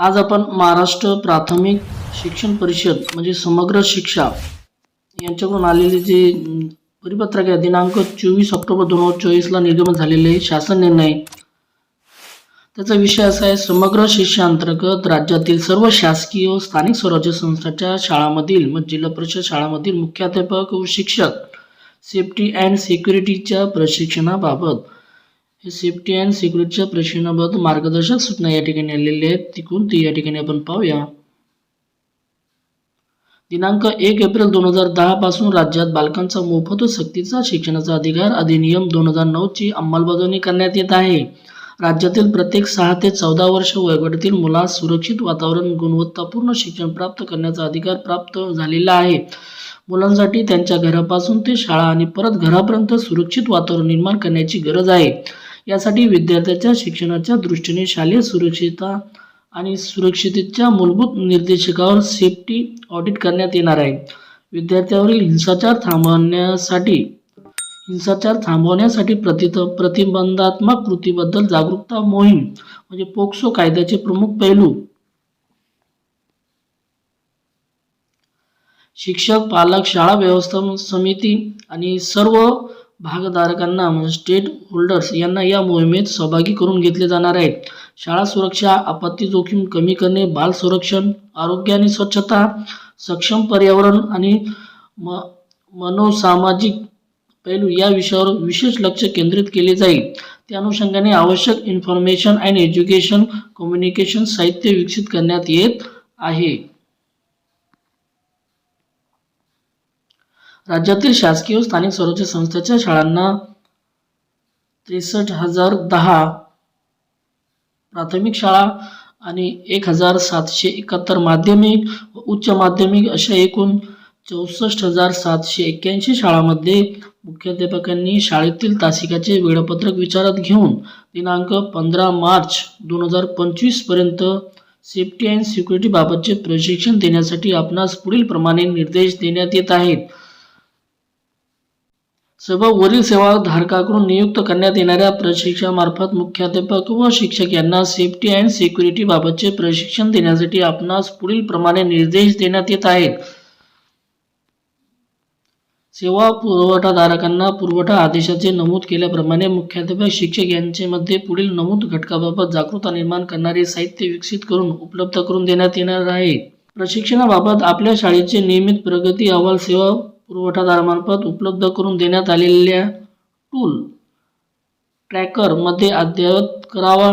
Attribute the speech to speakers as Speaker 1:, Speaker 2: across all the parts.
Speaker 1: आज आपण महाराष्ट्र प्राथमिक शिक्षण परिषद म्हणजे समग्र शिक्षा यांच्याकडून आलेले जे परिपत्रक आहे दिनांक चोवीस ऑक्टोबर दोन हजार चोवीसला निर्गमन झालेले शासन निर्णय. त्याचा विषय असा आहे समग्र शिक्षाअंतर्गत राज्यातील सर्व शासकीय व स्थानिक स्वराज्य संस्थांच्या शाळांमधील मग जिल्हा परिषद शाळांमधील मुख्याध्यापक व शिक्षक सेफ्टी अँड सिक्युरिटीच्या प्रशिक्षणाबाबत हे सेफ्टी अँड सिक्युरिटीच्या प्रशिक्षणाबाबत मार्गदर्शक सूचना या ठिकाणी आलेल्या आहेत. ती कोणती या ठिकाणी आपण पाहूया. दिनांक एक एप्रिल दोन हजार दहा पासून राज्यात बालकांचा मोफत सक्तीचा शिक्षणाचा अधिकार अधिनियम दोन हजार नऊची अंमलबजावणी करण्यात येत आहे. राज्यातील प्रत्येक सहा ते चौदा वर्ष वयोगटातील मुलास सुरक्षित वातावरण गुणवत्तापूर्ण शिक्षण प्राप्त करण्याचा अधिकार प्राप्त झालेला आहे. मुलांसाठी त्यांच्या घरापासून ते शाळा आणि परत घरापर्यंत सुरक्षित वातावरण निर्माण करण्याची गरज आहे. यासाठी विद्यार्थ्याच्या शिक्षणाच्या दृष्टीने शालेय सुरक्षितता आणि सुरक्षिततेच्या मूलभूत निर्देशकावर सेफ्टी ऑडिट करण्यात येणार आहे. विद्यार्थ्यावरील हिंसाचार थांबवण्यासाठी हिंसाचार थांबवण्यासाठी प्रतित प्रतिबंधात्मक कृतीबद्दल जागरूकता मोहीम म्हणजे पोक्सो कायद्याचे प्रमुख पैलू. शिक्षक पालक शाळा व्यवस्थापन समिती आणि सर्व भागधारकांना म्हणजे स्टेट होल्डर्स यांना या मोहिमेत सहभागी करून घेतले जाणार आहेत. शाळा सुरक्षा आपत्ती जोखीम कमी करणे बाल संरक्षण आरोग्य आणि स्वच्छता सक्षम पर्यावरण आणि म मनोसामाजिक पैलू या विषयावर विशेष लक्ष केंद्रित केले जाईल. त्या अनुषंगाने आवश्यक इन्फॉर्मेशन अँड एज्युकेशन कम्युनिकेशन साहित्य विकसित करण्यात येत आहे. राज्यातील शासकीय स्थानिक स्वराज्य संस्थेच्या शाळांना त्रेसष्ट हजार दहा प्राथमिक शाळा आणि एक हजार सातशे एकाहत्तर माध्यमिक व उच्च माध्यमिक अशा एकूण चौसष्ट हजार सातशे एक्क्याऐंशी शाळांमध्ये मुख्याध्यापकांनी शाळेतील तासिकाचे वेळापत्रक विचारात घेऊन दिनांक पंधरा मार्च दोन हजार पंचवीसपर्यंत सेफ्टी अँड सिक्युरिटीबाबतचे प्रशिक्षण देण्यासाठी आपणास पुढील प्रमाणे निर्देश देण्यात येत आहेत. सर्व वरील सेवा धारकाकडून नियुक्त करण्यात येणाऱ्या प्रशिक्षणामार्फत मुख्याध्यापक व शिक्षक यांना सेफ्टी अँड सिक्युरिटी बाबतचे प्रशिक्षण देण्यासाठी आपणास पुढील प्रमाणे निर्देश देण्यात येत आहेत. सेवा पुरवठाधारकांना पुरवठा आदेशाचे नमूद केल्याप्रमाणे मुख्याध्यापक शिक्षक यांच्यामध्ये पुढील नमूद घटकाबाबत जागरूकता निर्माण करणारे साहित्य विकसित करून उपलब्ध करून देण्यात येणार आहे. प्रशिक्षणाबाबत आपल्या शाळेचे नियमित प्रगती अहवाल सेवा पुरवठादारामार्फत उपलब्ध करून देण्यात आलेल्या टूल ट्रॅकरमध्ये अद्ययावत करावा.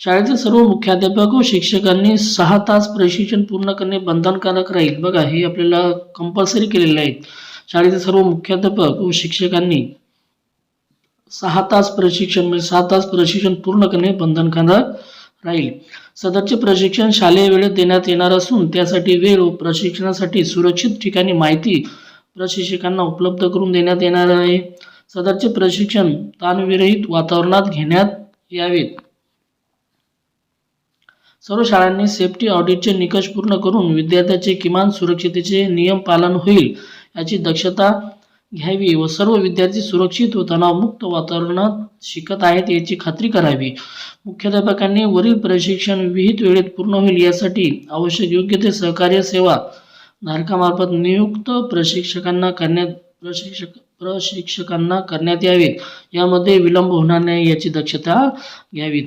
Speaker 1: शाळेतील सर्व मुख्याध्यापक व शिक्षकांनी सहा तास प्रशिक्षण पूर्ण करणे बंधनकारक राहील. बघा हे आपल्याला कंपल्सरी केलेले आहे शाळेतील सर्व मुख्याध्यापक व शिक्षकांनी सहा तास प्रशिक्षण म्हणजे सहा तास प्रशिक्षण पूर्ण करणे बंधनकारक राहील. सदरचे प्रशिक्षण शालेय वेळेत देण्यात येणार असून त्यासाठी वेळ व प्रशिक्षणासाठी सुरक्षित ठिकाणी माहिती प्रशिक्षकांना उपलब्ध करून देण्यात येणार आहे. सदरचे प्रशिक्षण ताणविरहित वातावरणात घेण्यात यावेत. सर्व शाळांनी सेफ्टी ऑडिटचे निकष पूर्ण करून विद्यार्थ्याचे किमान सुरक्षितेचे नियम पालन होईल याची दक्षता घ्यावी व सर्व विद्यार्थी सुरक्षित व तणावमुक्त वातावरणात शिकत आहेत याची खात्री करावी. मुख्याध्यापकांनी वरील प्रशिक्षण विहित वेळेत पूर्ण होईल यासाठी आवश्यक योग्य ते सहकार्य सेवा धारकामार्फत नियुक्त प्रशिक्षकांना करण्यात प्रशिक्षक प्रशिक्षकांना करण्यात यावेत. यामध्ये विलंब होणार नाही याची दक्षता घ्यावी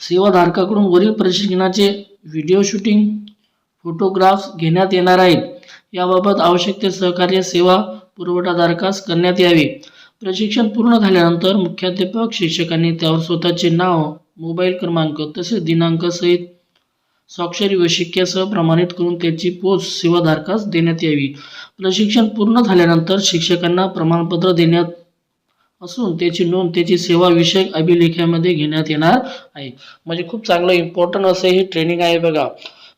Speaker 1: सेवाधारकाकडून वरील प्रशिक्षणाचे व्हिडिओ शूटिंग फोटोग्राफ्स घेण्यात येणार आहेत. याबाबत आवश्यक ते सहकार्य सेवा पुरवठादारकास करण्यात यावी. प्रशिक्षण पूर्ण झाल्यानंतर मुख्याध्यापक शिक्षकांनी त्यावर स्वतःचे नाव मोबाईल क्रमांक तसेच दिनांक सहित स्वाक्षरी व शिक्क्यासह प्रमाणित करून त्याची पोच सेवाधारकास देण्यात यावी. प्रशिक्षण पूर्ण झाल्यानंतर शिक्षकांना प्रमाणपत्र देण्यात असून त्याची नोंद त्याची सेवा विषयक अभिलेखामध्ये घेण्यात येणार आहे. म्हणजे खूप चांगलं इम्पॉर्टंट असं हे ट्रेनिंग आहे बघा.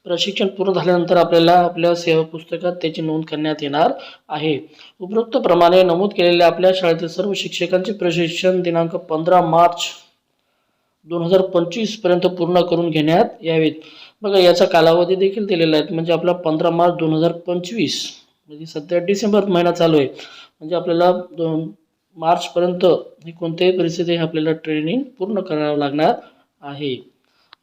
Speaker 1: प्रशिक्षण पूर्ण झाल्यानंतर आपल्याला आपल्या सेवा पुस्तकात त्याची नोंद करण्यात येणार आहे. उपरोक्त प्रमाणे नमूद केलेल्या आपल्या शाळेतील सर्व शिक्षकांचे प्रशिक्षण दिनांक पंधरा मार्च दोन हजार पंचवीसपर्यंत पूर्ण करून घेण्यात यावेत. बघा याचा कालावधी देखील दिलेला आहे. म्हणजे आपला पंधरा मार्च दोन हजार पंचवीस. म्हणजे सध्या डिसेंबर महिना चालू आहे. म्हणजे आपल्याला दोन मार्चपर्यंत ही कोणत्याही परिस्थिती आपल्याला ट्रेनिंग पूर्ण करावं लागणार आहे.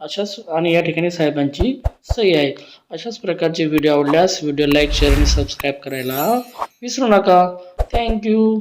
Speaker 1: अशाच आणि या ठिकाणी साहेबांची सही आहे. अशाच प्रकारचे व्हिडिओ आवडल्यास व्हिडिओ लाईक शेअर आणि सबस्क्राईब करायला विसरू नका. थँक्यू